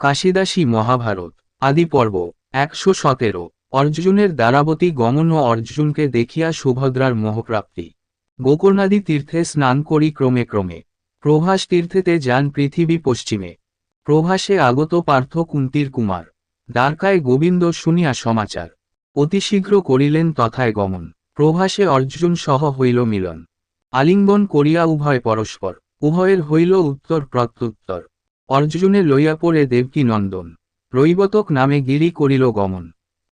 কাশিদাসী মহাভারত, আদি পর্ব, একশো সতেরো। অর্জুনের দ্বারাবতী গমন ও অর্জুনকে দেখিয়া সুভদ্রার মোহপ্রাপ্তি। গোকর্ণাদি তীর্থে স্নান করি ক্রমে ক্রমে। প্রভাস তীর্থেতে যান পৃথিবী পশ্চিমে। প্রভাসে আগত পার্থ কুন্তির কুমার। দ্বারকায় গোবিন্দ শুনিয়া সমাচার। অতি শীঘ্র করিলেন তথায় গমন। প্রভাসে অর্জুন সহ হইল মিলন। আলিঙ্গন করিয়া উভয় পরস্পর। উভয়ের হইল উত্তর প্রত্যুত্তর অর্জুনে লইয়া পড়ে দেবকী নন্দন। রৈবতক নামে গিরি করিল গমন।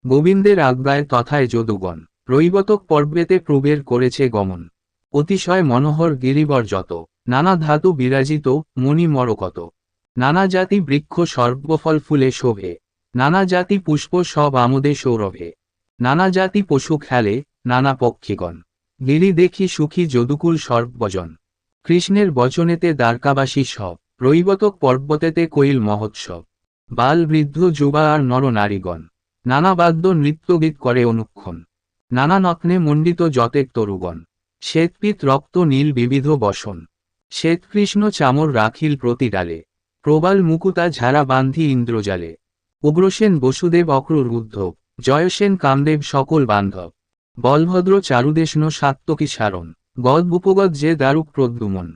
গোবিন্দের আজ্ঞায় তথায় যদুগণ। রৈবতক পর্বেতে প্রবের করেছে গমন। অতিশয় মনোহর গিরিবর যত। নানা ধাতু বিরাজিত, মণি মরকত। নানা জাতি বৃক্ষ সর্বফল ফুলে শোভে। নানা জাতি পুষ্প সব আমোদে সৌরভে। নানা জাতি পশু খেলে, নানা পক্ষীগণ। গিরি দেখি সুখী যদুকুল সর্বজন। কৃষ্ণের বচনেতে দ্বারকাবাসী সব। রৈবতক পর্বতেতে কৈল মহোৎসব। বাল বৃদ্ধ যুবা আর নর নারীগণ। নানা বাদ্য নৃত্যগীত করে অনুক্ষণ। নানা নগ্নে মণ্ডিত যতেক তরুগণ। শ্বেতপিত রক্ত নীল বিবিধ বসন। শ্বেতকৃষ্ণ চামর রাখিল প্রতি ডালে। প্রবাল মুকুতা ঝাড়া বান্ধি ইন্দ্রজালে। উগ্রসেন বসুদেব অক্রুর উদ্ধব। জয়সেন কামদেব সকল বান্ধব। বলভদ্র চারুদেশন সাত্তকী সারণ। গদ উপগদ যে দারুক প্রদ্যুমন।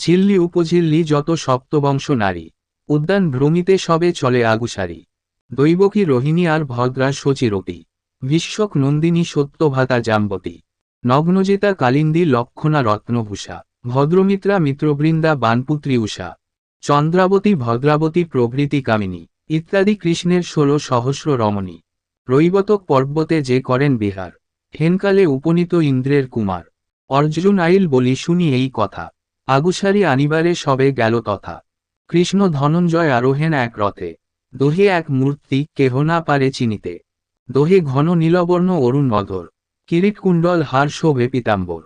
ঝিল্লি উপঝিল্লি যত সপ্তবংশ নারী, উদ্যান ভ্রমিতে সবে চলে আগুসারি। দৈবকী রোহিণী আর ভদ্রা শচিরতি বিশ্বক নন্দিনী সত্যভাতা জাম্বতী, নগ্নজেতা কালিন্দী লক্ষণা রত্নভূষা, ভদ্রমিত্রা মিত্রবৃন্দা বানপুত্রী উষা, চন্দ্রাবতী ভদ্রাবতী প্রভৃতি কামিনী, ইত্যাদি কৃষ্ণের ষোলো সহস্র রমণী। রৈবতক পর্বতে যে করেন বিহার, হেনকালে উপনীত ইন্দ্রের কুমার। অর্জুন আইল বলি শুনি এই কথা। আগুসারি আনিবারে সবে গেল তথা। কৃষ্ণ ধনঞ্জয় আরোহেন এক রথে। দোহে এক মূর্তি কেহ না পারে চিনিতে। দোহে ঘন নীলবর্ণ অরুণ নধর কিরিটকুণ্ডল হার শোভে পিতাম্বর।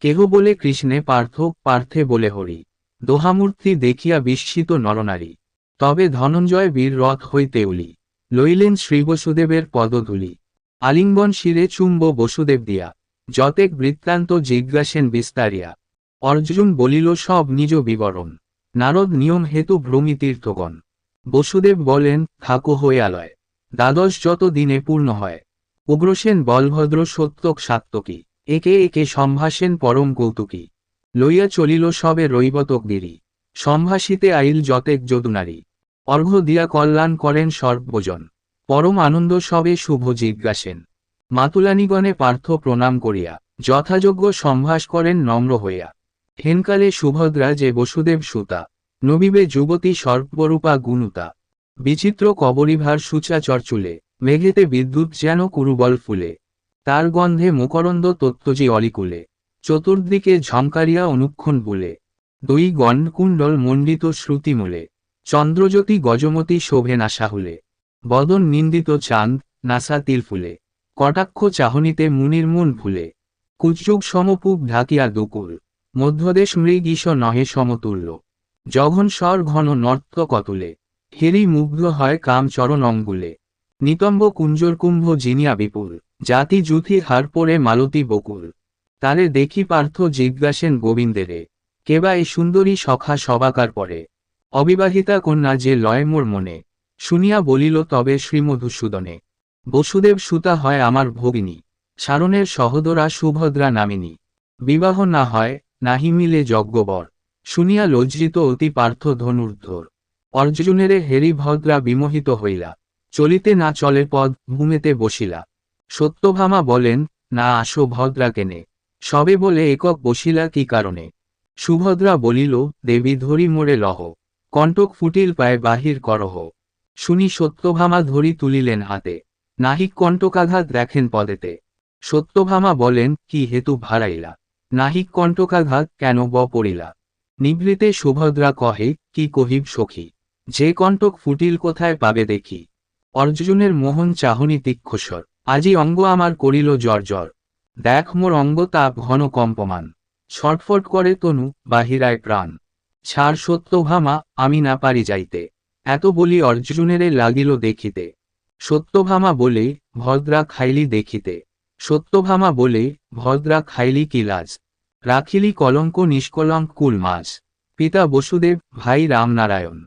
কেহ বলে কৃষ্ণে পার্থ, পার্থে বলে হরি। দোহামূর্তি দেখিয়া বিস্মিত নরনারী। তবে ধনঞ্জয় বীর রথ হইতে উলি। লইলেন শ্রী বসুদেবের পদধুলি। আলিঙ্গন শিরে চুম্ব বসুদেব দিয়া। যতেক বৃত্তান্ত জিজ্ঞাসেন বিস্তারিয়া। অর্জুন বলিল, সব নিজ বিবরণ। নারদ নিয়ম হেতু ভ্রমি তীর্থগণ। বসুদেব বলেন, থাকো হয়ে আলয় দ্বাদশ যত দিনে পূর্ণ হয়। উগ্রসেন বলভদ্র সত্যক সাত্তকী একে একে সম্ভাসেন পরম কৌতুকী। লইয়া চলিল সবে রৈবতক গিরি। সম্ভাসিতে আইল যতেক যদুনারী। অর্ঘ্য দিয়া কল্যাণ করেন সর্বজন। পরম আনন্দ সবে শুভ জিজ্ঞাসেন। মাতুলানিগণে পার্থ প্রণাম করিয়া, যথাযোগ্য সম্ভাস করেন নম্র হইয়া। হেনকালে সুভদ্রা যে বসুদেব সুতা, নবীবে যুবতী সর্বরূপা গুণুতা। বিচিত্র কবরিভার সূচা চরচুলে, মেঘেতে বিদ্যুৎ যেন কুরুবল ফুলে। তার গন্ধে মুকরন্দ তত্ত্বজি অলিকুলে, চতুর্দিকে ঝমকারিয়া অনুক্ষণ বুলে। দুই গণকুণ্ডল মণ্ডিত শ্রুতিমূলে, চন্দ্রজ্যোতি গজমতি শোভে নাসা নাসাহুলে। বদন নিন্দিত চাঁদ, নাসা তিলফুলে। কটাক্ষ চাহনিতে মুনির মন ভুলে কুচযুগ সমপূব ঢাকিয়া দুকুল। মধ্যদেশ মৃগীশ নহে সমতুল্য। জঘন স্বর ঘন নর্ত কতুলে। হেরি মুগ্ধ হয় কাম চরণ অঙ্গুলে। নিতম্ব কুঞ্জর কুম্ভ জিনিয়া বিপুল। জাতি জুথি হার পরে মালতী বকুল। তারে দেখি পার্থ জিজ্ঞাসেন গোবিন্দেরে কেবা এ সুন্দরী সখা সবাকার পরে? অবিবাহিতা কন্যা যে লয় মোর মনে। শুনিয়া বলিল, তবে শ্রীমধুসূদনে। বসুদেব সুতা হয় আমার ভগিনী। সারণের সহদরা সুভদ্রা নামিনী। বিবাহ না হয় নাহি মিলে যজ্ঞবর। শুনিয়া লজ্জিত অতি পার্থ ধনুর্ধর। অর্জুনেরে হেরি ভদ্রা বিমোহিত হইলা। চলিতে না চলে পদ, ভূমেতে বসিলা। সত্যভামা বলেন, না আসো ভদ্রা কেনে। সবে বলে একক বসিলা কি কারণে? সুভদ্রা বলিল, দেবী ধরি মোরে লহ। কণ্টক ফুটিল পায় বাহির করহ। শুনি সত্যভামা ধরি তুলিলেন হাতে। নাহিক কণ্টকাঘাত দেখেন পদেতে। সত্যভামা বলেন, কি হেতু ভাড়াইলা নাহিক কণ্টকাঘাত কেন ব পড়িলা? নিভৃতে সুভদ্রা কহে, কি কহিব সখী? যে কণ্টক ফুটিল কোথায় পাবে দেখি? অর্জুনের মোহন চাহনি তীক্ষস্বর আজি অঙ্গ আমার করিল জ্বর জ্বর। দেখ মোর অঙ্গ তাপ ঘন কম্পমান। ছটফট করে তনু, বাহিরায় প্রাণ। ছাড় সত্যভামা, আমি না পারি যাইতে। এত বলি অর্জুনেরে লাগিল দেখিতে। সত্যভামা বলে, ভদ্রা খাইলি দেখিতে। সত্যভামা বলে ভদ্রা খাইলি কি লাজ? রাখিলি কলঙ্ক নিষ্কলঙ্ক কুল মাছ। পিতা বসুদেব, ভাই রামনারায়ণ।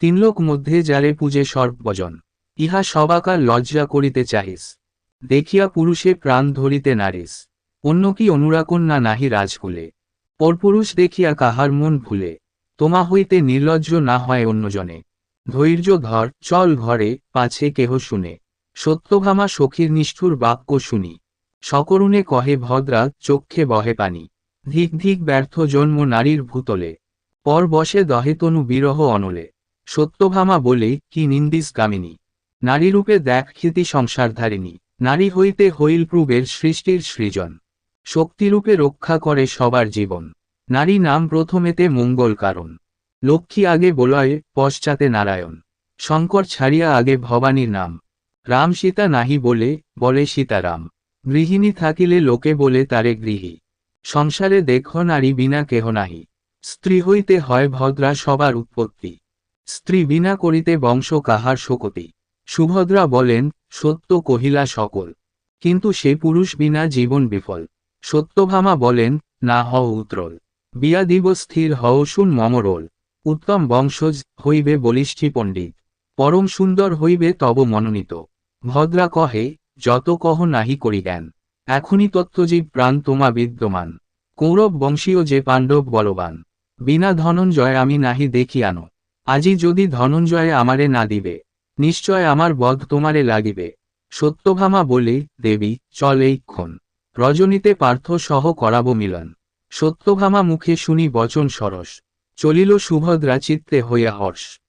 তিনলোক মধ্যে যারে পূজে সর্বজন ইহা সবাকার লজ্জা করিতে চাহিস। দেখিয়া পুরুষে প্রাণ ধরিতে নারিস। অন্য কি অনুরাকন্যা নাহি রাজকুলে? পরপুরুষ দেখিয়া কাহার মন ভুলে। তোমা হইতে নির্লজ্জ না হয় অন্যজনে। ধৈর্য ধর, চল ঘরে, পাছে কেহ শুনে। সত্যভামা সখীর নিষ্ঠুর বাক্য শুনি। সকরুণে কহে ভদ্রা, চক্ষে বহে পানি। ধিক ধিক ব্যর্থ জন্ম নারীর ভূতলে। পর বসে দহে তনু বিরহ অনলে। সত্যভামা বলে, কি নিন্দিস গামিনী নারীরূপে দেখ খ্যাতি সংসারধারিণী। নারী হইতে হইল প্রুবের সৃষ্টির সৃজন। শক্তিরূপে রক্ষা করে সবার জীবন। নারী নাম প্রথমেতে মঙ্গল কারণ। লক্ষ্মী আগে বলয়ে, পশ্চাতে নারায়ণ। শঙ্কর ছাড়িয়া আগে ভবানীর নাম। রাম সীতা নাহি বলে বলে সীতারাম। গৃহিণী থাকিলে লোকে বলে তারে গৃহী। সংসারে দেখ নারী বিনা কেহ নাহি। স্ত্রী হইতে হয় ভদ্রা সবার উৎপত্তি। স্ত্রী বিনা করিতে বংশ কাহার শোকতি। সুভদ্রা বলেন, সত্য কহিলা সকল। কিন্তু সে পুরুষ বিনা জীবন বিফল। সত্যভামা বলেন, না হও উত্রল বিয়া দিব স্থির হও শুন মমরোল উত্তম বংশজ হইবে বলিষ্ঠী পণ্ডিত। পরম সুন্দর হইবে তব মনোনীত। ভদ্রা কহে যত কহ নাহি করি জ্ঞান এখনই তত্ত্বজীব প্রাণ তোমা বিদ্যমান। কৌরব বংশীয় যে পাণ্ডব বলবান, বিনা ধনঞ্জয় আমি নাহি দেখি আনো। আজি যদি ধনঞ্জয়ে আমারে না দিবে, নিশ্চয় আমার বধ তোমারে লাগিবে। সত্যভামা বলে, দেবী, চল এইক্ষণ। রজনীতে পার্থ সহ করাব মিলন। সত্যভামা মুখে শুনি বচন সরস। চলিল সুভদ্রা চিত্তে হইয়া হর্ষ।